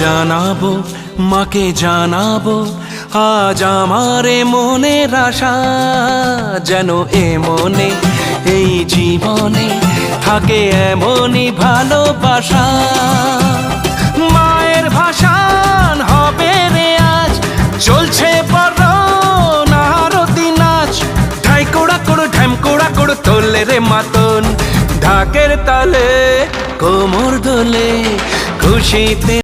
জানাব, মাকে জানাব, আজ আমারে মনের আশা যেন এ মনে, এই জীবনে থাকে এমনই ভালোবাসা। মায়ের ভাষান হবে রে আজ, চলছে তোলে রে মাতন। ঢাকের তালে, কোমর দোলে, খুশিতে